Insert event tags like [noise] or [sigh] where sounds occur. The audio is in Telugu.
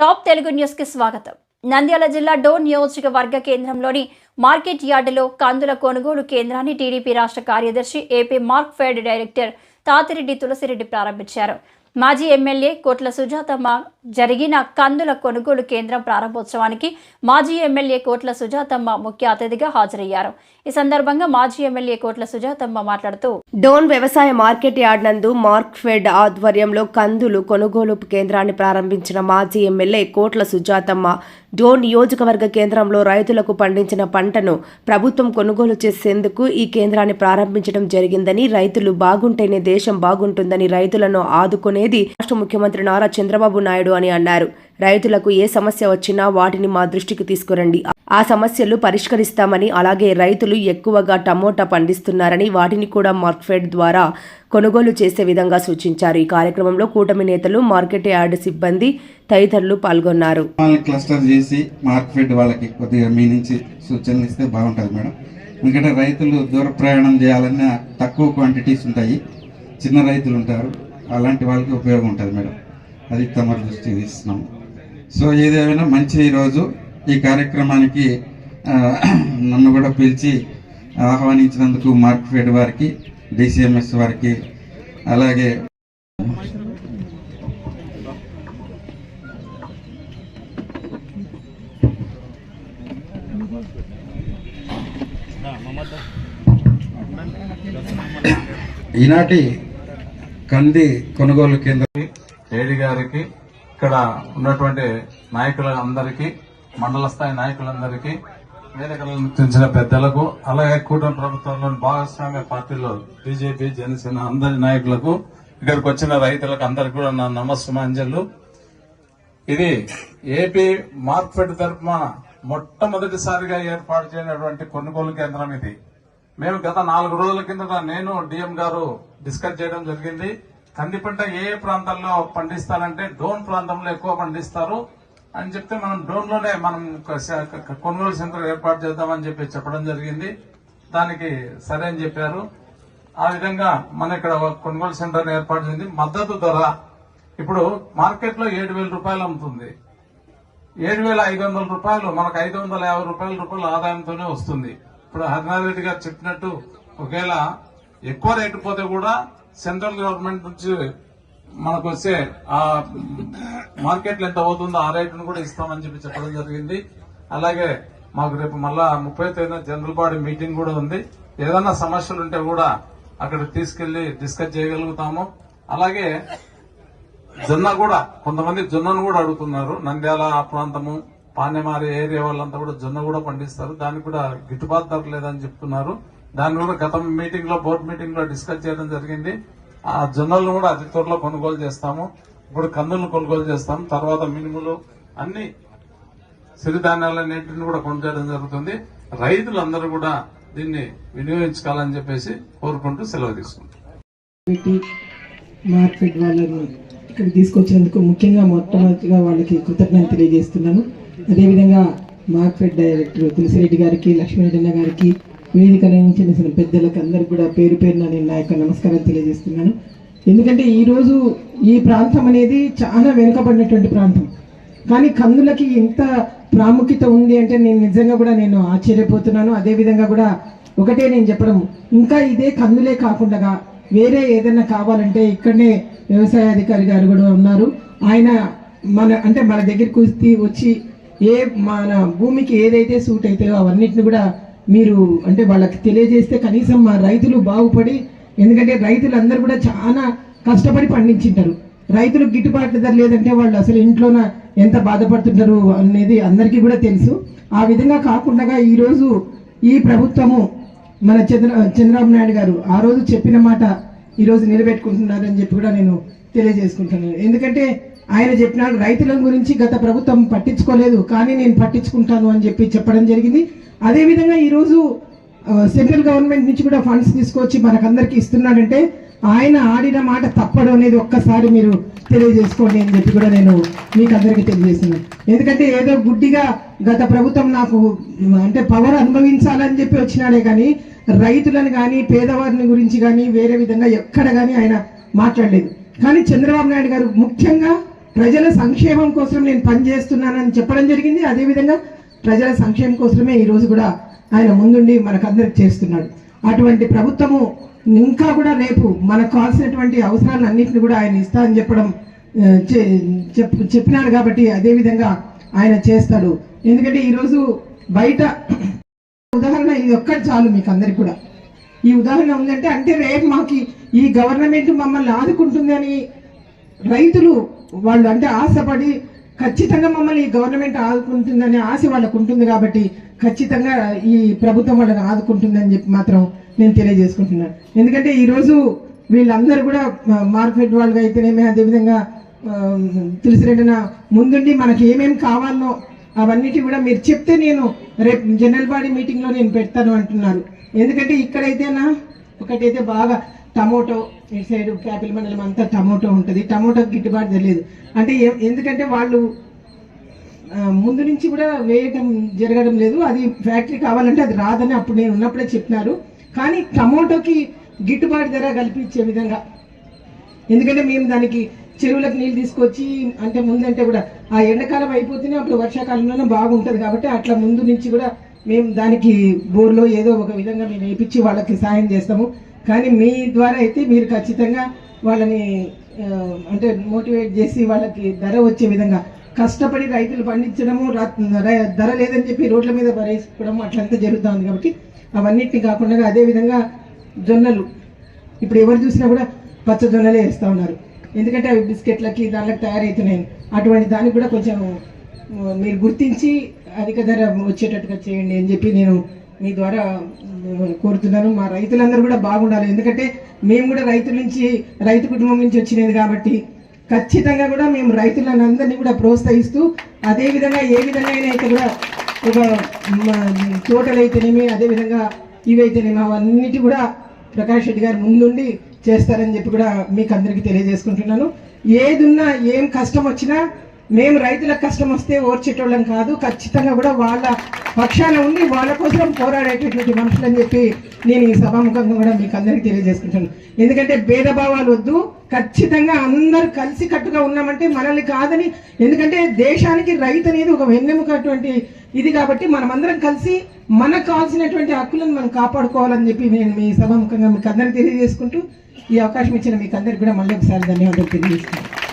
టాప్ తెలుగు న్యూస్కి స్వాగతం. నంద్యాల జిల్లా డోన్ నియోజకవర్గ కేంద్రంలోని మార్కెట్ యార్డులో కందుల కొనుగోలు కేంద్రాన్ని టీడీపీ రాష్ట్ర కార్యదర్శి AP Markfed director Tatireddy Tulasireddy ప్రారంభించారు. మాజీ ఎమ్మెల్యే కోట్ల సుజాతమ్మ జరిగిన కందుల కొనుగోలు కేంద్రం ప్రారంభోత్సవానికి మాజీ ఎమ్మెల్యే కోట్ల సుజాతమ్మ ముఖ్య అతిథిగా హాజరయ్యారు. ఈ సందర్భంగా మాజీ ఎమ్మెల్యే కోట్ల సుజాతమ్మ మాట్లాడుతూ డోన్ వ్యవసాయ మార్కెట్ యార్డ్ నందు మార్క్ ఫెడ్ ఆధ్వర్యంలో కందులు కొనుగోలు కేంద్రాన్ని ప్రారంభించిన మాజీ ఎమ్మెల్యే కోట్ల సుజాతమ్మ డోన్ నియోజకవర్గ కేంద్రంలో రైతులకు పండించిన పంటను ప్రభుత్వం కొనుగోలు చేసేందుకు ఈ కేంద్రాన్ని ప్రారంభించడం జరిగిందని రైతులు బాగుంటేనే దేశం బాగుంటుందని రైతులను ఆదుకునేది రాష్ట్ర ముఖ్యమంత్రి నారా చంద్రబాబు నాయుడు అని అన్నారు. రైతులకు ఏ సమస్య వచ్చినా వాటిని మా దృష్టికి తీసుకురండి. ఆ సమస్యలు పరిష్కరిస్తామని అలాగే రైతులు ఎక్కువగా టమోటా పండిస్తున్నారని వాటిని కూడా మార్క్ఫెడ్ ద్వారా కొనుగోలు చేసే విధంగా సూచించారు. ఈ కార్యక్రమంలో కూటమి నేతలు మార్కెట్ యార్డ్ సిబ్బంది తదితరులు పాల్గొన్నారు. క్లస్టర్ చేసి మార్కెట్ వాళ్ళకి కొద్దిగా మీ నుంచి సూచనలు ఇస్తే బాగుంటుంది మేడం. ఎందుకంటే రైతులు దూర ప్రయాణం చేయాలన్నా తక్కువ క్వాంటిటీస్ ఉంటాయి. చిన్న రైతులు ఉంటారు. అలాంటి వాళ్ళకి ఉపయోగం ఉంటుంది మేడం. అది తమ దృష్టికి తీస్తున్నాము సో ఏదేమైనా మంచి రోజు ఈ కార్యక్రమానికి నన్ను కూడా పిలిచి ఆహ్వానించినందుకు మార్క్ఫెడ్ వారికి డిసిఎంఎస్ వారికి అలాగే ఈనాటి కంది కొనుగోలు కేంద్రం ఏడి గారికి ఇక్కడ ఉన్నటువంటి నాయకులందరికీ మండల స్థాయి నాయకులందరికీ వేదికలను నృత్యించిన పెద్దలకు అలాగే కూటమి ప్రభుత్వంలోని భాగస్వామ్య పార్టీలో బీజేపీ జనసేన అందరి నాయకులకు ఇక్కడికి వచ్చిన రైతులకు అందరికి కూడా నా నమస్సుమాంజలు. ఇది ఏపీ మార్క్ఫెడ్ తరఫున మొట్టమొదటిసారిగా ఏర్పాటు చేయనటువంటి కొనుగోలు కేంద్రం ఇది. మేము గత నాలుగు రోజుల కిందట నేను డిఎం గారు డిస్కస్ చేయడం జరిగింది. కంది పంట ఏ ప్రాంతాల్లో పండిస్తారంటే డోన్ ప్రాంతంలో ఎక్కువ పండిస్తారు అని చెప్తే మనం డోన్లోనే మనం కొనుగోలు సెంటర్ ఏర్పాటు చేద్దామని చెప్పి చెప్పడం జరిగింది. దానికి సరే అని చెప్పారు. ఆ విధంగా మన ఇక్కడ కొనుగోలు సెంటర్ ఏర్పాటు చేసింది. మద్దతు ధర ఇప్పుడు మార్కెట్లో ఏడు వేల రూపాయలు అమ్ముతుంది. ఏడు వేల ఐదు వందల రూపాయలు మనకు ఐదు వందల యాభై రూపాయల రూపాయల ఆదాయంతోనే వస్తుంది. ఇప్పుడు హరినారెడ్డి గారు చెప్పినట్టు ఒకవేళ ఎక్కువ రేటు పోతే కూడా సెంట్రల్ గవర్నమెంట్ నుంచి మనకు వచ్చే ఆ మార్కెట్లు ఎంత అవుతుందో ఆ రేటును కూడా ఇస్తామని చెప్పి చెప్పడం జరిగింది. అలాగే మాకు రేపు మళ్ళా ముప్పై తేదీన జనరల్ బాడీ మీటింగ్ కూడా ఉంది. ఏదైనా సమస్యలు ఉంటే కూడా అక్కడ తీసుకెళ్ళి డిస్కస్ చేయగలుగుతాము. అలాగే జొన్న కూడా కొంతమంది జొన్నను కూడా అడుగుతున్నారు. నంద్యాల ఆ ప్రాంతము పానెమారి ఏరియా వాళ్ళంతా కూడా జొన్న కూడా పండిస్తారు. దానికి కూడా గిట్టుబాటు ధర లేదని చెప్తున్నారు. దాన్ని కూడా గత మీటింగ్లో బోర్డు మీటింగ్లో డిస్కస్ చేయడం జరిగింది. ఆ జొన్నలను కూడా అతి త్వరలో కొనుగోలు చేస్తాము. ఇప్పుడు కందులను కొనుగోలు చేస్తాం తర్వాత మినుములు అన్ని సిరిధాన్యాలన్నింటిని కూడా కొనుగోలు జరుగుతుంది. రైతులందరూ కూడా దీన్ని వినియోగించుకోవాలని చెప్పేసి కోరుకుంటూ సెలవు తీసుకుంటాం మార్కెట్ ఇక్కడ తీసుకొచ్చినందుకు ముఖ్యంగా మొట్టమొదటిగా వాళ్ళకి కృతజ్ఞత తెలియజేస్తున్నాను. అదేవిధంగా మార్కెట్ డైరెక్టర్ తులసిరెడ్డి గారికి లక్ష్మీరెడ్డి గారికి వేదిక నిర్మించిన పెద్దలకు అందరికి కూడా పేరు పేరున నేను నా యొక్క నమస్కారం తెలియజేస్తున్నాను. ఎందుకంటే ఈరోజు ఈ ప్రాంతం అనేది చాలా వెనుకబడినటువంటి ప్రాంతం. కానీ కందులకి ఎంత ప్రాముఖ్యత ఉంది అంటే నేను నిజంగా కూడా నేను ఆశ్చర్యపోతున్నాను. అదే విధంగా కూడా ఒకటే నేను చెప్పడం. ఇంకా ఇదే కందులే కాకుండా వేరే ఏదైనా కావాలంటే ఇక్కడనే వ్యవసాయ అధికారి గారు కూడా ఉన్నారు. ఆయన మన అంటే మన దగ్గరికి వచ్చి వచ్చి ఏ మన భూమికి ఏదైతే సూట్ అవుతాయో అవన్నిటిని కూడా మీరు అంటే వాళ్ళకి తెలియజేస్తే కనీసం మా రైతులు బాగుపడి ఎందుకంటే రైతులందరూ కూడా చాలా కష్టపడి పండించింటారు. రైతులకు గిట్టుబాటు ధర లేదంటే వాళ్ళు అసలు ఇంట్లోన ఎంత బాధపడుతుంటారు అనేది అందరికీ కూడా తెలుసు. ఆ విధంగా కాకుండా ఈరోజు ఈ ప్రభుత్వము మన చంద్ర చంద్రబాబు నాయుడు గారు ఆ రోజు చెప్పిన మాట ఈరోజు నిలబెట్టుకుంటున్నారని చెప్పి కూడా నేను తెలియజేసుకుంటున్నాను. ఎందుకంటే ఆయన చెప్పినాడు రైతుల గురించి గత ప్రభుత్వం పట్టించుకోలేదు కానీ నేను పట్టించుకుంటాను అని చెప్పి చెప్పడం జరిగింది. అదేవిధంగా ఈరోజు సెంట్రల్ గవర్నమెంట్ నుంచి కూడా ఫండ్స్ తీసుకొచ్చి మనకందరికీ ఇస్తున్నాడంటే ఆయన ఆడిన మాట తప్పడం అనేది ఒక్కసారి మీరు తెలియజేసుకోండి అని చెప్పి కూడా నేను మీకు అందరికీ తెలియజేస్తున్నాను. ఎందుకంటే ఏదో గుడ్డిగా గత ప్రభుత్వం నాకు అంటే పవర్ అనుభవించాలని చెప్పి వచ్చినాడే కానీ రైతులను కానీ పేదవారిని గురించి కానీ వేరే విధంగా ఎక్కడ కానీ ఆయన మాట్లాడలేదు. కానీ చంద్రబాబు నాయుడు గారు ముఖ్యంగా ప్రజల సంక్షేమం కోసం నేను పనిచేస్తున్నానని చెప్పడం జరిగింది. అదేవిధంగా ప్రజల సంక్షేమం కోసమే ఈరోజు కూడా ఆయన ముందుండి మనకందరికి చేస్తున్నాడు. అటువంటి ప్రభుత్వము ఇంకా కూడా రేపు మనకు కావాల్సినటువంటి అవసరాలన్నింటినీ కూడా ఆయన ఇస్తా అని చెప్పడం చె- చెప్ చెప్పినాడు కాబట్టి అదేవిధంగా ఆయన చేస్తాడు. ఎందుకంటే ఈరోజు బయట [clears throat] ఉదాహరణ ఇది ఒక్కటి చాలు మీకు అందరికి కూడా. ఈ ఉదాహరణ ఉందంటే అంటే రేపు మాకు ఈ గవర్నమెంట్ మమ్మల్ని ఆదుకుంటుంది అని రైతులు వాళ్ళు అంటే ఆశపడి ఖచ్చితంగా మమ్మల్ని ఈ గవర్నమెంట్ ఆదుకుంటుందనే ఆశ వాళ్ళకు ఉంటుంది కాబట్టి ఖచ్చితంగా ఈ ప్రభుత్వం వాళ్ళని ఆదుకుంటుందని చెప్పి మాత్రం నేను తెలియజేసుకుంటున్నాను. ఎందుకంటే ఈరోజు వీళ్ళందరూ కూడా మార్కెట్ వాళ్ళగా అయితేనేమి అదేవిధంగా తులసిరెడ్డిన ముందుండి మనకి ఏమేమి కావాలో అవన్నిటి కూడా మీరు చెప్తే నేను రేపు జనరల్ బాడీ మీటింగ్లో నేను పెడతాను అంటున్నారు. ఎందుకంటే ఇక్కడైతేనా ఒకటైతే బాగా టమోటో ఇటు సైడ్ క్యాపిల్ మండలం అంతా టమోటో ఉంటుంది. టమోటో గిట్టుబాటు తెలియదు. అంటే ఎందుకంటే వాళ్ళు ముందు నుంచి కూడా వేయటం జరగడం లేదు. అది ఫ్యాక్టరీ కావాలంటే అది రాదని అప్పుడు నేను ఉన్నప్పుడే చెప్పినారు. కానీ టమోటోకి గిట్టుబాటు ధర కల్పించే విధంగా. ఎందుకంటే మేము దానికి చెరువులకు నీళ్ళు తీసుకొచ్చి అంటే ముందంటే కూడా ఆ ఎండాకాలం అయిపోతేనే అప్పుడు వర్షాకాలంలోనే బాగుంటుంది కాబట్టి అట్లా ముందు నుంచి కూడా మేము దానికి బోర్లో ఏదో ఒక విధంగా మేము వేయించి వాళ్ళకి సాయం చేస్తాము. కానీ మీ ద్వారా అయితే మీరు ఖచ్చితంగా వాళ్ళని అంటే మోటివేట్ చేసి వాళ్ళకి ధర వచ్చే విధంగా కష్టపడి రైతులు పండించడము ధర లేదని చెప్పి రోడ్ల మీద పరేసుకోవడం అట్లంతా జరుగుతూ ఉంది కాబట్టి అవన్నిటిని కాకుండా అదేవిధంగా జొన్నలు. ఇప్పుడు ఎవరు చూసినా కూడా పచ్చ జొన్నలే వేస్తూ ఉన్నారు. ఎందుకంటే అవి బిస్కెట్లకి దానికి తయారవుతున్నాయి అటువంటి దానికి కూడా కొంచెం మీరు గుర్తించి అధిక ధర వచ్చేటట్టుగా చేయండి అని చెప్పి నేను మీ ద్వారా కోరుతున్నాను. మా రైతులందరూ కూడా బాగుండాలి. ఎందుకంటే మేము కూడా రైతుల నుంచి రైతు కుటుంబం నుంచి వచ్చినది కాబట్టి ఖచ్చితంగా కూడా మేము రైతులను అందరినీ కూడా ప్రోత్సహిస్తూ అదేవిధంగా ఏ విధంగా అయితే కూడా ఒక తోటలైతేనేమి అదేవిధంగా ఇవైతేనేమి అవన్నిటి కూడా ప్రకాష్ రెడ్డి గారు ముందుండి చేస్తారని చెప్పి కూడా మీకు అందరికీ తెలియజేసుకుంటున్నాను. ఏదున్నా ఏం కష్టం వచ్చినా మేము రైతులకు కష్టం వస్తే ఓర్చేటోళ్ళం కాదు ఖచ్చితంగా కూడా వాళ్ళ పక్షాన ఉండి వాళ్ళ కోసం పోరాడేటటువంటి మనుషులు అని చెప్పి నేను ఈ సభాముఖంగా కూడా మీకు అందరికీ తెలియజేసుకుంటాను ఎందుకంటే భేదభావాలు వద్దు ఖచ్చితంగా అందరు కలిసి కట్టుగా ఉన్నామంటే మనల్ని కాదని ఎందుకంటే దేశానికి రైతు అనేది ఒక వెన్నెముక అటువంటి ఇది కాబట్టి మనమందరం కలిసి మనకు కావాల్సినటువంటి హక్కులను మనం కాపాడుకోవాలని చెప్పి నేను మీ సభాముఖంగా మీకు అందరికీ తెలియజేసుకుంటూ ఈ అవకాశం ఇచ్చిన మీకు అందరికి కూడా మళ్ళీ ఒకసారి ధన్యవాదాలు తెలియజేస్తున్నాను.